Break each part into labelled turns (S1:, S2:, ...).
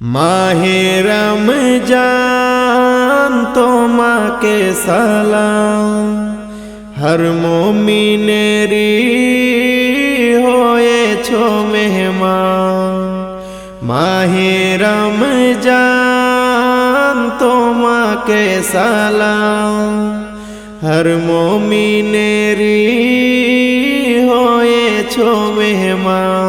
S1: মাহেরম জান তোমাকে সালাম। হর মোমিনেরি হয়েছ মেহমান। মাহেরম জান তোমাকে সালাম। হর মোমিনেরি হয়েছ মেহমান।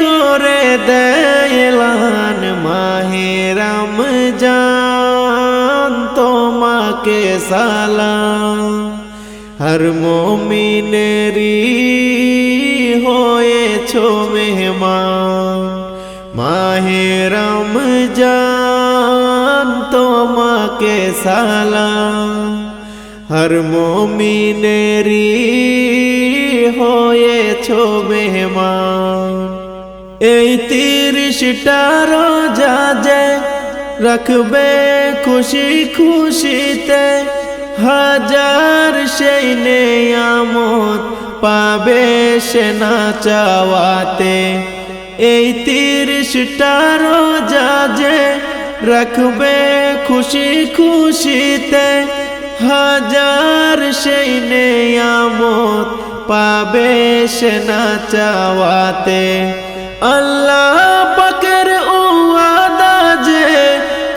S1: করে দেয়লান মাহেরাম জান তোমাকে সালাম। হর মোমিনেরি হয়েছ মেহমান মাহেরাম জান তোমাকে সালাম। হর মোমিনেরি হয়েছ মেহমান। এই তিরিশটা রোজা যে রাখবে খুশি খুশিতে, হাজার সেই নেয়ামত পাবে সে না চাওয়াতে। এই তিরিশটা রোজা যে রাখবে খুশি খুশিতে, হাজার সেই নেয়ামত পাবে সে না চাওয়াতে। আল্লাহ পাকের ওয়াদা যে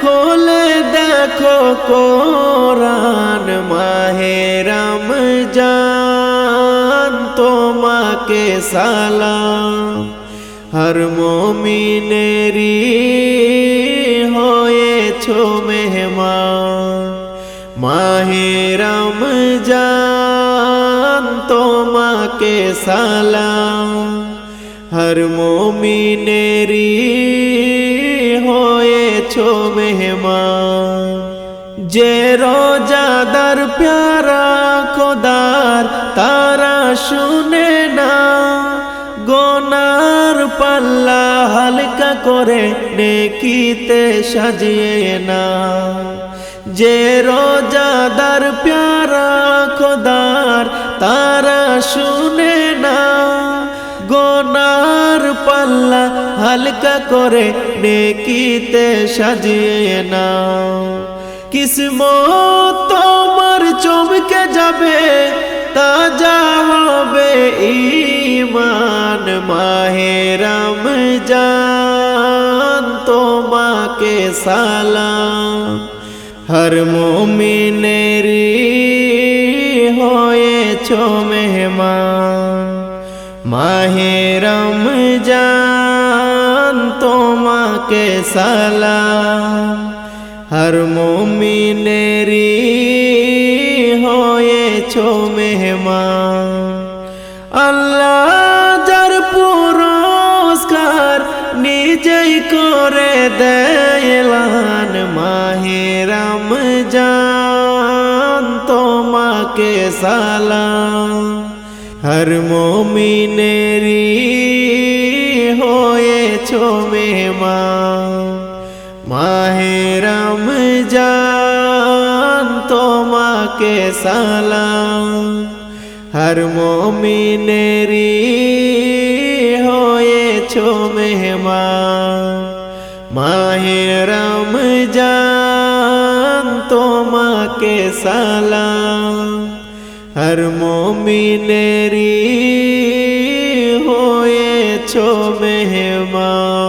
S1: খোলে দেখো কোরআন মাহেরাম জান তোমাকে সালাম। হর মোমিনেরি হয়েছ মেহমান। মাহেরাম জান তোমাকে সালাম। হর মোমিনেরি হয়েছ মেহমান। যে রোজাদার প্যারা খোদার, তারা শুনে না। গোনার পাল্লা হালকা করে নেকিতে সাজিয়ে না। যে রোজাদার প্যারা খোদার, তারা শুনে না। গোনার পাল্লা হালকা করে নেকিতে সাজিয়ে না কিসমত তোমার চমকে যাবে, তাজা হবে ইমান মাহেরাম জান তোমাকে সালাম। হর মোমিনেরি হয়েছ মেহমান। মাহেরম জান তোমাকে সালাম। হর মোমিনেরি হয়েছ মেহমান। আল্লাহ যার পুরস্কার নিজেই করে দেয়লান। মাহেরাম জান তোমাকে সালাম। হর মোমিনেরি হয়েছ মেহমান। মাহেরাম জান তোমাকে সালাম। হর মোমিনেরি হয়েছ মেহমান। মাহেরাম জান তোমাকে সালাম। হর মোমিনেরি হয়েছ মেহমান